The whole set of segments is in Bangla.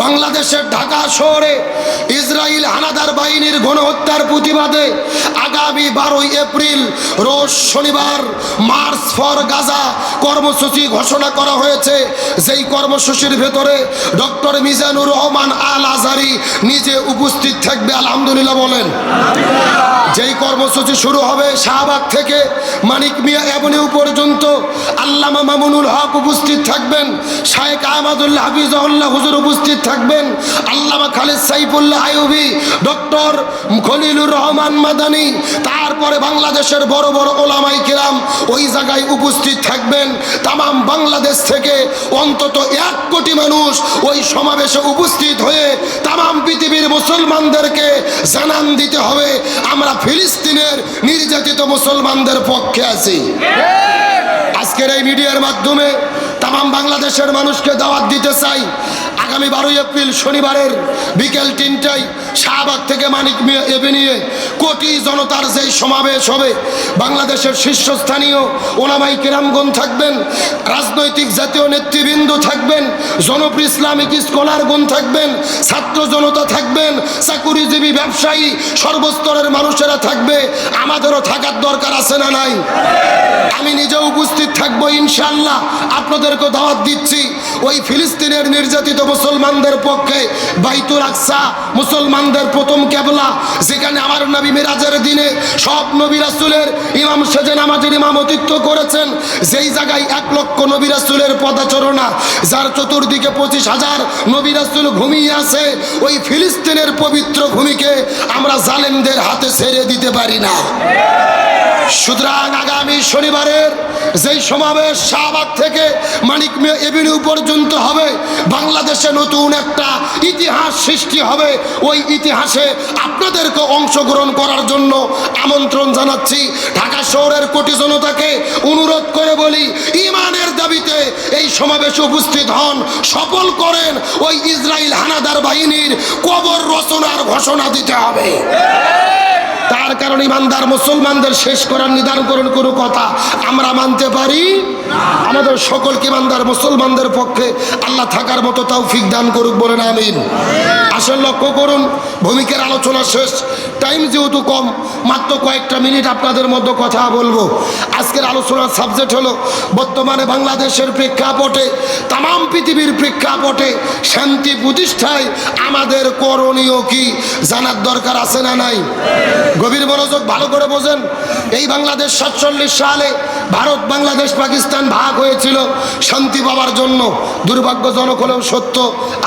বাংলাদেশের ঢাকা শহরে ইসরায়েল হানাদার বাহিনীর গণহত্যার প্রতিবাদে আগামী বারোই এপ্রিল, রোজ শনিবার মার্চ ফর গাজা কর্মসূচি ঘোষণা করা হয়েছে। যেই কর্মসূচির ভেতরে ডক্টর মিজানুর রহমান আল আজারি নিজে উপস্থিত থাকবে, আলহামদুলিল্লাহ বলেন। যেই কর্মসূচি শুরু হবে শাহবাগ থেকে মানিক মিয়া অ্যাভিনিউ পর্যন্ত আল্লামা মামুনুল হক উপস্থিত থাকবেন শায়েক আহমদুল্লাহ হাফিজউল্লাহ হুজুর উপস্থিত থাকবেন, আল্লামা খালিদ সাইফুল্লাহ আইয়ুবি, ডক্টর খলিলুর রহমান মাদানী, তারপরে বাংলাদেশের বড় বড় ওলামাই কিরাম ওই জায়গায় উপস্থিত থাকবেন। তামাম বাংলাদেশ থেকে অন্তত এক কোটি মানুষ ওই সমাবেশে উপস্থিত হয়ে তামাম পৃথিবীর মুসলমানদেরকে জানান দিতে হবে। আমরা ফিলিস্তিনের নির্যাতিত মুসলমানদের পক্ষে আছি। আজকের এই মিডিয়ার মাধ্যমে তাম বাংলাদেশের মানুষকে দাওয়াত দিতে চাই। আগামী বারোই এপ্রিল শনিবারের বিকেল তিনটায় শাহবাগ থেকে মানিক এভিনিউয়ে কোটি জনতার যেই সমাবেশ হবে, বাংলাদেশের শীর্ষস্থানীয় ওলামাই কিরামগণ থাকবেন, রাজনৈতিক জাতীয় নেতৃবৃন্দ থাকবেন, জনপ্রিয় ইসলামিক স্কলারগণ থাকবেন, ছাত্র জনতা থাকবেন, চাকুরিজীবী ব্যবসায়ী, সর্বস্তরের মানুষেরা থাকবে, আমাদেরও থাকার দরকার আছে না নাই? আমি নিজেও উপস্থিত থাকব ইনশাল্লাহ আপনাদেরকে দাওয়াত দিচ্ছি, ওই ফিলিস্তিনের নির্যাতিত মুসলমানদের পক্ষে বাইতুল আকসা মুসলমানদের প্রথম কেবলা যেখানে আমার নবী মিরাজের দিনে সব নবী রাসুলের ইমাম সেজে নামাজের ইমামতিত্ব করেছেন। যেই জায়গায় এক লক্ষ নবী রাসুলের পদাচরণা যার চতুর্দিকে পঁচিশ হাজার নবী রাসুল ঘুমিয়ে আছে, ওই ফিলিস্তিনের পবিত্র ভূমিকে আমরা জালেমদের হাতে ছেড়ে দিতে পারি না। সুতরাং আগামী শনিবারের যেই সমাবেশ শাহবাগ থেকে মানিক এভিনিউ পর্যন্ত হবে, বাংলাদেশে নতুন একটা ইতিহাস সৃষ্টি হবে। ওই ইতিহাসে আপনাদেরকে অংশগ্রহণ করার জন্য আমন্ত্রণ জানাচ্ছি। ঢাকা শহরের কোটি জনতাকে অনুরোধ করে বলি, ইমানের দাবিতে এই সমাবেশে উপস্থিত হন। সফল করেন ওই ইসরায়েল হানাদার বাহিনীর কবর রচনার ঘোষণা দিতে হবে। তার কারণে ইমানদার মুসলমানদের শেষ করার নির্ধারণ কোনো কথা আমরা মানতে পারি? আমাদের সকলকে ইমানদার মুসলমানদের পক্ষে আল্লাহ থাকার মতো তাও ফিক দান করুক বলেন, আমিন। আসল লক্ষ্য করুন, ভূমিকার আলোচনা শেষ। টাইম যেহেতু কম, মাত্র কয়েকটা মিনিট আপনাদের মধ্যে কথা বলব। আজকের আলোচনার সাবজেক্ট হলো, বর্তমানে বাংলাদেশের প্রেক্ষাপটে তাম পৃথিবীর প্রেক্ষাপটে শান্তি প্রতিষ্ঠায় আমাদের করণীয় কি, জানার দরকার আছে না নাই? গভীর মনোযোগ ভালো করে বোঝেন। এই বাংলাদেশ সাতচল্লিশ সালে ভারত, বাংলাদেশ, পাকিস্তান ভাগ হয়েছিল, শান্তি পাওয়ার জন্য। দুর্ভাগ্যজনক হলেও সত্য,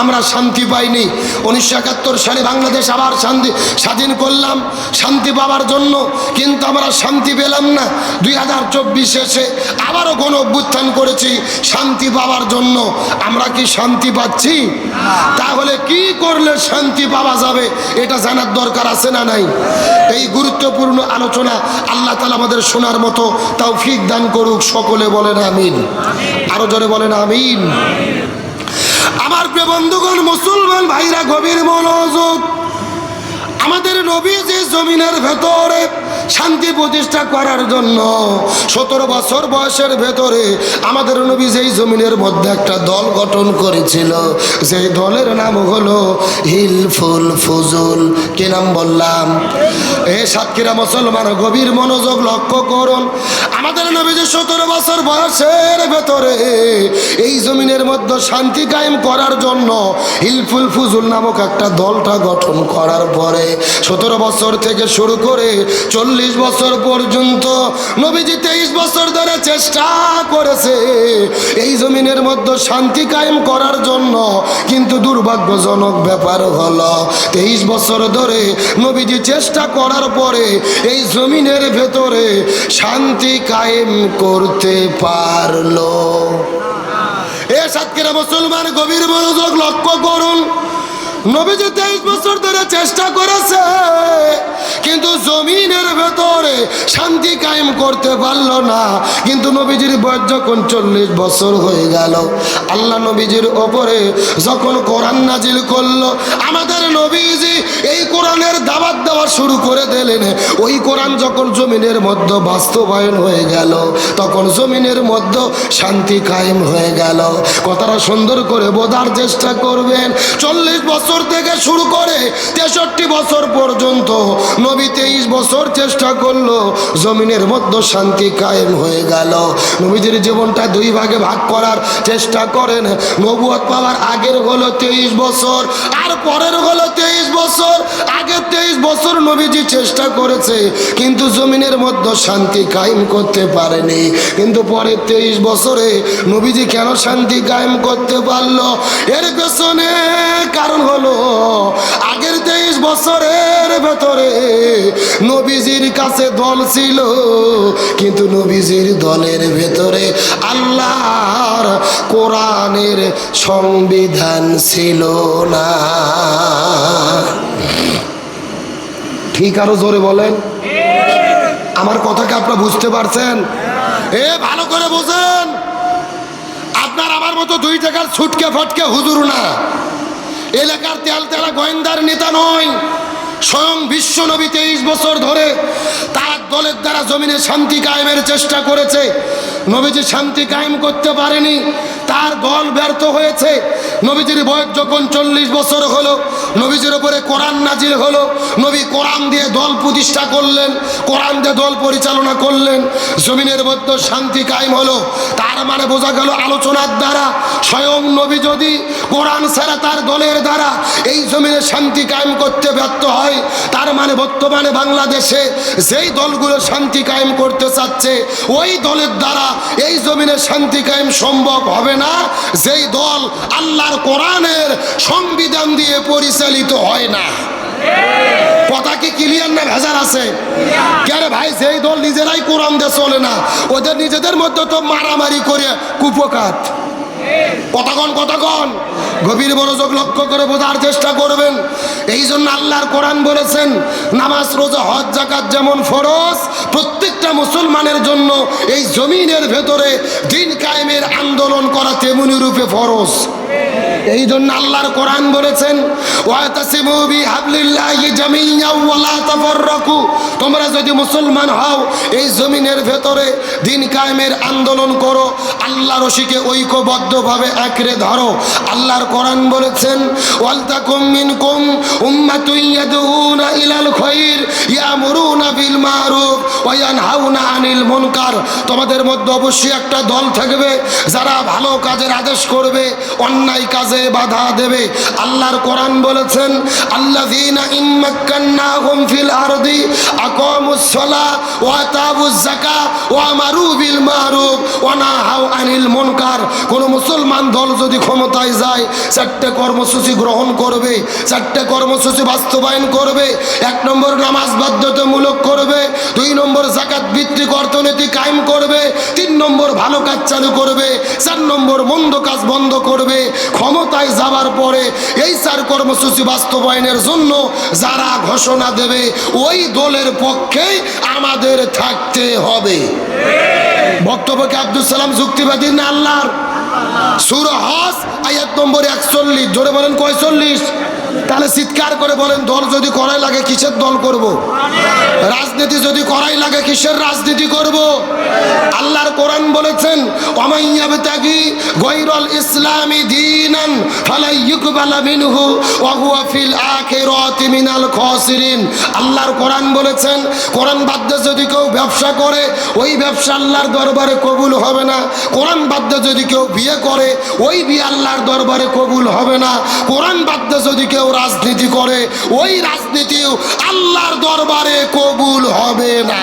আমরা শান্তি পাইনি। উনিশশো একাত্তর সালে বাংলাদেশ আবার শান্তি, স্বাধীন করলাম, শান্তি পাওয়ার জন্য, কিন্তু আমরা শান্তি পেলাম না। দুই হাজার চব্বিশে এসে আবারও গণ অভ্যুত্থান করেছি, শান্তি পাওয়ার জন্য। আমরা কি শান্তি পাচ্ছি? তাহলে কি করলে শান্তি পাওয়া যাবে, এটা জানার দরকার আছে না নাই? এই গুরুত্বপূর্ণ আলোচনা আল্লাহ তালা আমাদের শোনার মতো তাও ফিক দান করুক, সকলে আমিন। আরও জোরে বলেন আমিন। আমার প্রিয় বন্ধুগণ, মুসলমান ভাইরা, গভীর মনোযোগ। আমাদের নবী যে জমিনের ভেতরে শান্তি প্রতিষ্ঠা করার জন্য সতেরো বছর বয়সের ভেতরে আমাদের নবী যেই জমিনের মধ্যে একটা দল গঠন করেছিল সেই দলের নাম হলো হিলফুল ফুজুল। কি নাম বললাম? এ সাতক্ষীরা মুসলমান, গভীর মনোযোগ লক্ষ্য করুন। আমাদের নবী যে সতেরো বছর বয়সের ভেতরে এই জমিনের মধ্যে শান্তি কায়েম করার জন্য হিলফুল ফুজুল নামক একটা দলটা গঠন করার পরে সতেরো বছর থেকে শুরু করে চল্লিশ বছর পর্যন্ত নবীজি তেইশ বছর ধরে চেষ্টা করেছে এই জমিনের মধ্যে শান্তি কায়েম করার জন্য, কিন্তু দুর্ভাগ্যজনক ব্যাপার হলো, তেইশ বছর ধরে নবীজি চেষ্টা করার পরে এই জমিনের ভেতরে শান্তি কায়েম করতে পারল। এ সাতক্ষীরা মুসলমান গভীর মনোযোগ লক্ষ্য করুন। নবীজি তেইশ বছর ধরে চেষ্টা করেছে, কিন্তু জমিনের ভেতরে শান্তি কায়েম করতে পারল না। কিন্তু নবীজির বয়স যখন চল্লিশ বছর হয়ে গেল, আল্লাহ নবীজির ওপরে যখন কোরআন নাজিল করল, আমাদের নবীজি এই কোরআনের দাবাত দেওয়া শুরু করে দিলেন। ওই কোরআন যখন জমিনের মধ্যে বাস্তবায়ন হয়ে গেল, তখন জমিনের মধ্যে শান্তি কায়েম হয়ে গেল। কথাটা সুন্দর করে বোঝার চেষ্টা করবেন। চল্লিশ বছর থেকে শুরু করে তেষট্টি বছর পর্যন্ত নবী তেইশ বছর চেষ্টা করল, জমিনের মধ্যে শান্তি কায়েম হয়ে গেল। নবীজির জীবনটা দুই ভাগে ভাগ করার চেষ্টা করেন। নবুয়ত পাওয়ার আগের হলো তেইশ বছর, আর পরের হলো তেইশ বছর। আগে তেইশ বছর নবীজি চেষ্টা করেছে, কিন্তু জমিনের মধ্যে শান্তি কায়েম করতে পারেনি। কিন্তু পরে তেইশ বছরে নবীজি কেন শান্তি কায়েম করতে পারল? এর পেছনে কারণ হলো আগের তেইশ বছরের ভেতরে নবীজির কাছে দল ছিল, কিন্তু নবীজির দলের ভেতরে আল্লাহর কোরআনের সংবিধান ছিল না। ঠিক আরও জোরে বলেন। আমার কথাকে আপনারা বুঝতে পারছেন? এ, ভালো করে বোঝেন। আপনার আমার মতো দুই টাকার ছুটকে ফটকে হুজুর না। এলাকার তেল তেলা গোয়েন্দার নেতা নয়। স্বয়ং বিশ্ব নবী তেইশ বছর ধরে তার দলের দ্বারা জমিনে শান্তি কায়েমের চেষ্টা করেছে। নবীজি শান্তি কায়েম করতে পারেনি। তার দল ব্যর্থ হয়েছে। নবীজির বয়স যখন চল্লিশ বছর হলো, নবীজির উপরে কোরআন নাজির হলো, নবী কোরআন দিয়ে দল প্রতিষ্ঠা করলেন, কোরআন দিয়ে দল পরিচালনা করলেন, জমিনের মধ্যে শান্তি কায়েম হলো। তার মানে বোঝা গেল আলোচনার দ্বারা, স্বয়ং নবী যদি কোরআন ছাড়া তার দলের দ্বারা এই জমিনে শান্তি কায়েম করতে ব্যর্থ হয়, তার মানে বর্তমানে বাংলাদেশে যেই দলগুলো শান্তি কায়েম করতে চাচ্ছে, ওই দলের দ্বারা এই জমিনে শান্তি কায়েম সম্ভব হবে না। যেই দল আল্লাহর কোরআনের সংবিধান দিয়ে পরিচালিত হয় না। কথা কি ক্লিয়ার না ভেজাল আছে? কেন ভাই, যেই দল নিজেরাই কোরআন দিয়ে চলে না, ওদের নিজেদের মধ্যে তো মারামারি করে কুপকাত। কতক্ষণ কতক্ষণ? গভীর মনোযোগ লক্ষ্য করে বোঝার চেষ্টা করবেন। এই জন্য আল্লাহর কোরআন বলেছেন, নামাজ, রোজা, হজ জাকাত যেমন ফরজ, প্রত্যেকটা মুসলমানের জন্য এই জমিনের ভেতরে দিন কায়েমের আন্দোলন করা তেমনি রূপে ফরজ। এই জন্য আল্লাহর কোরআন বলেছেন তোমরা যদি মুসলমান হও, এই জমিনের ভেতরে দিন কায়েমের আন্দোলন করো আল্লাহ রশিকে ঐক্যবদ্ধভাবে একরে ধরো। আল্লাহর কোরআন বলেছেন তোমাদের মধ্যে অবশ্যই একটা দল থাকবে, যারা ভালো কাজের আদেশ করবে, অন্যায় কাজে বাধা দেবে। আল্লাহর কোরআন বলেছেন মুনকার। কোন মুসলমান দল যদি ক্ষমতায় যায়, চারটে কর্মসূচি গ্রহণ করবে, চারটে কর্মসূচি বাস্তবায়ন করবে, এক নম্বর নামাজ বাধ্যতামূলক করবে, দুই নম্বর জাকাত ভিত্তিক অর্থনীতি কায়েম করবে, তিন নম্বর ভালো কাজ চালু করবে, চার নম্বর মন্দ কাজ বন্ধ করবে ক্ষমতায় যাবার পরে এই চার কর্মসূচি বাস্তবায়নের জন্য যারা ঘোষণা দেবে, ওই দলের পক্ষেই আমাদের থাকতে হবে বক্তব্যকে আব্দুল সালাম যুক্তিবাদী না আল্লাহর সুর আয়াত নম্বর একচল্লিশ জোরে বলেন কয়চল্লিশ তাহলে চিৎকার করে বলেন, দল যদি করাই লাগে, কিসের দল করব। রাজনীতি যদি করাই লাগে, কিসের রাজনীতি করব। আল্লাহর কোরআন বলেছেন অমাইয়াবতাগি গৈরল ইসলামী দিনান ফালাই ইকবালা মিনহু ওয়া হুয়া ফিল আখিরাতি মিনাল খাসিরিন। আল্লাহর কোরআন বলেছেন, কোরআন বাদ দিয়ে যদি কেউ ব্যবসা করে, ওই ব্যবসা আল্লাহর দরবারে কবুল হবে না। কোরআন বাদ দিয়ে যদি কেউ বিয়ে করে, ওই বিয়ে আল্লাহর দরবারে কবুল হবে না। কোরআন বাদ দিয়ে যদি কেউ রাজনীতি করে, ওই রাজনীতিও আল্লাহর দরবারে কবুল হবে না।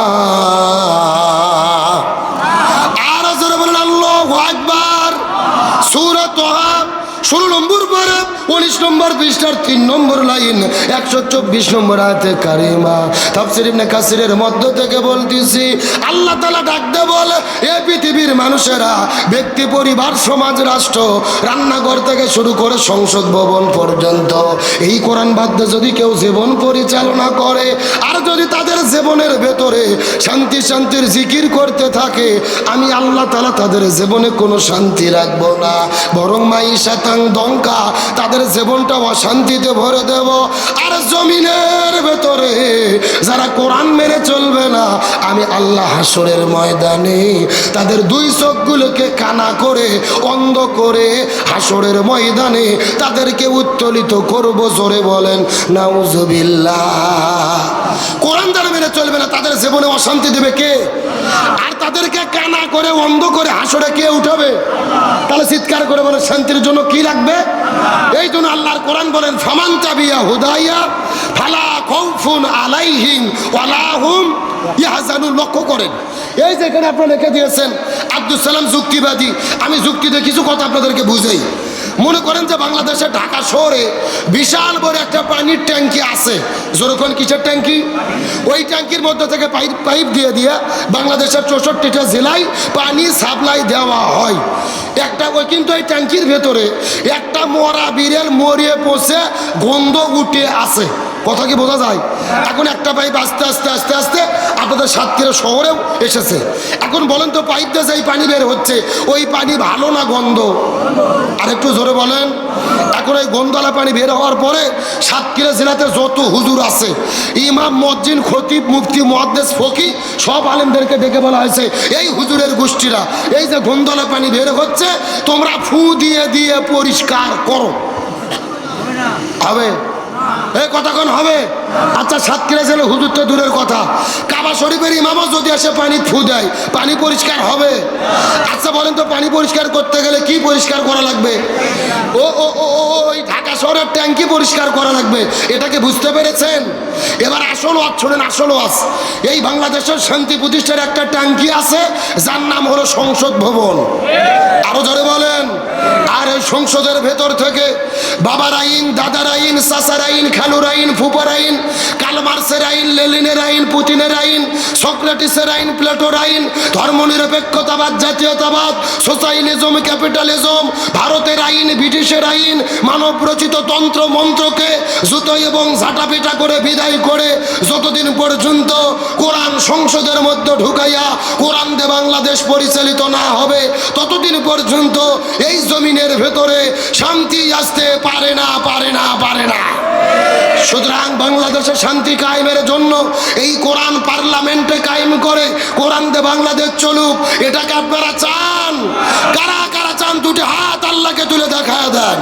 নম্বর পৃষ্ঠার তিন নম্বর লাইন, একশো চব্বিশ নম্বর আয়তে কারিমা। তাফসির ইবনে কাসিরের মধ্য থেকে বলতেছি, আল্লাহ তালা ডাকতে বল, এ পৃথিবীর মানুষেরা, ব্যক্তি, পরিবার, সমাজ, রাষ্ট্র রান্নাঘর থেকে শুরু করে সংসদ ভবন পর্যন্ত। এই কোরআন বাদ্যে যদি কেউ জীবন পরিচালনা করে, আর যদি তাদের জীবনের ভেতরে শান্তি, শান্তির জিকির করতে থাকে, আমি আল্লাহ তালা তাদের জীবনে কোনো শান্তি রাখব না। বরং মাই শাতাং দঙ্কা তাদের জীবনটা অশান্তিতে ভরে দেব। আর জমিনের ভেতরে যারা কোরআন মেনে চলবে না, আমি আল্লাহ হাসরের ময়দানে তাদের দুই চোখগুলোকে কানা করে, অন্ধ করে হাসরের ময়দানে তাদেরকে উত্তোলিত করব জোরে বলেন, নাউজুবিল্লাহ। কোরআন যারা মেনে চলবে না, তাদের জীবনে অশান্তি দেবে কে? আর তাদেরকে কানা করে, অন্ধ করে হাসরে কে উঠাবে? তাহলে চিৎকার করে বলে শান্তির জন্য কি রাখবে এই জন্য আল্লাহর কোরআন বলেন, ফামান তাবিয়া হুদাইয়া ফালা খৌফুন আলাইহিম ওয়ালাহুম ইয়াহজানুন, লক্ষ্য করেন। এই যেখানে আপনারা লিখে দিয়েছেন আব্দুল সালাম যুক্তিবাদী। আমি যুক্তিতে কিছু কথা আপনাদেরকে বুঝাই। মনে করেন যে বাংলাদেশে ঢাকা শহরে বিশাল বড় একটা পানির ট্যাঙ্কি আছে। যেরকম কিসের ট্যাঙ্কি? ওই ট্যাঙ্কির মধ্যে থেকে পাইপ পাইপ দিয়ে দিয়ে বাংলাদেশের চৌষট্টিটা জেলায় পানি সাপ্লাই দেওয়া হয়। একটা ওই কিন্তু এই ট্যাঙ্কির ভেতরে একটা মরা বিড়েল মরিয়ে পচে গন্ধ উঠে আছে। কথা কি বোঝা যায়? এখন একটা পাইপ আস্তে আস্তে আস্তে আস্তে আপনাদের সাতক্ষীরা শহরেও এসেছে। এখন বলেন তো পাইপ দিয়ে যেই পানি বের হচ্ছে, ওই পানি ভালো না গন্ধ? আর একটু জোরে বলেন। এখন ওই গন্ধলা পানি বের হওয়ার পরে সাতক্ষীরা জেলাতে যত হুজুর আছে, ইমাম, মসজিদ, খতিব, মুফতি মহাদ্দেশ ফকি, সব আলেমদেরকে ডেকে বলা হয়েছে, এই হুজুরের গোষ্ঠীরা, এই যে গন্ধলা পানি বের হচ্ছে, তোমরা ফু দিয়ে দিয়ে পরিষ্কার করো। হবে? এই কতক্ষণ হবে? আচ্ছা সাতক্ষীরা জেলে হুজুর তো দূরের কথা। কাবা শরীফের ইমামও যদি এসে পানি ফু দেয় পানি পরিষ্কার হবে? আচ্ছা বলেন তো পানি পরিষ্কার করতে গেলে কি পরিষ্কার করা লাগবে? ও ও ও, ওই ঢাকা শহরের ট্যাঙ্কি পরিষ্কার করা লাগবে। এটাকে বুঝতে পেরেছেন? এবার আসল ওয়াজ শোনেন আসল ওয়াজ। এই বাংলাদেশের শান্তি প্রতিষ্ঠার একটা ট্যাঙ্কি আছে যার নাম হলো সংসদ ভবন। আরও জোরে বলেন। আর সংসদের ভেতর থেকে বাবার আইন দাদার আইন চাচার আইন খালুর আইন ফুপার আইন কালমার্সের আইন লেলিনের আইন পুতিনের আইন সক্রেটিসের আইন প্লেটোর আইন ধর্মনিরপেক্ষতাবাদ, জাতীয়তাবাদ, সোসাইলিজম, ক্যাপিটালিজম, ভারতের আইন, ব্রিটিশের আইন, মানব রচিত তন্ত্র, মন্ত্রকে জুতো এবং ঝাঁটাপিটা করে বিদায় করে যতদিন পর্যন্ত কোরআন সংসদের মধ্যে ঢুকাইয়া কোরআন দে বাংলাদেশ পরিচালিত না হবে, ততদিন পর্যন্ত এই জমিনের ভেতরে শান্তি আসতে পারে না পারে না পারে না। সুতরাং বাংলাদেশে শান্তি কায়েমের জন্য এই কোরআন পার্লামেন্টে কায়েম করে কোরআন দে বাংলাদেশ চলুক, এটাকে আপনারা চান? কারা কারা চান দুটি হাত আল্লাহকে তুলে দেখা দেন?